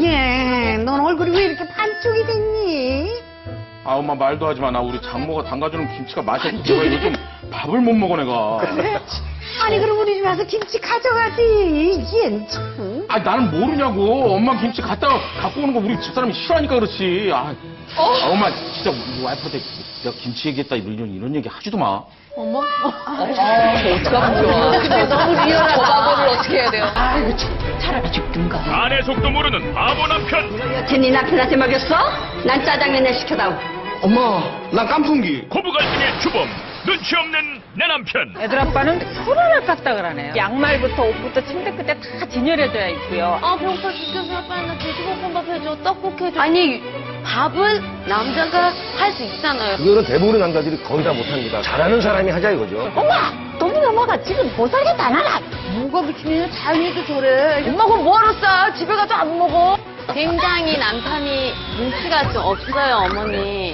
얘, 넌 얼굴이 왜 이렇게 반쪽이 됐니? 아 엄마 말도 하지 마. 나 우리 장모가 담가주는 김치가 맛이 없어서 요즘 밥을 못 먹어 내가. 아니, 그럼 우리 집 와서 김치 가져가지. 얘는 참. 아 나는 모르냐고. 엄마 김치 갖다가 갖고 오는 거 우리 집사람이 싫어하니까 그렇지. 아, 아, 엄마 진짜 우리 와이프한테 내가 김치 얘기했다 이런 이런 얘기 하지도 마. 어떡하면 좋아. 너무 리얼하다. 속도 모르는 바보 남편 여태 네 남편한테 먹였어? 난 짜장면에 시켜다오. 엄마, 난 깐풍기. 고부 갈등의 주범 눈치 없는 내 남편 애들 아빠는 손을 깠다 그러네요. 양말부터 옷부터 침대 끝에 다 진열해줘야 있고요. 아, 배고파 죽겠어. 빨리 나 돼지볶음밥 해줘. 떡국 해줘. 아니, 밥은 남자가 할 수 있잖아요. 그거는 대부분의 남자들이 거의 다 못합니다. 잘하는 사람이 하자 이거죠. 엄마! 너무 넘어가. 지금 못 살겠다, 나라. 뭐가 미치면 자연이도 저래. 엄마, 그럼 뭐하러 싸? 집에 가도 안 먹어. 굉장히 남편이 눈치가 좀 없어요, 어머니.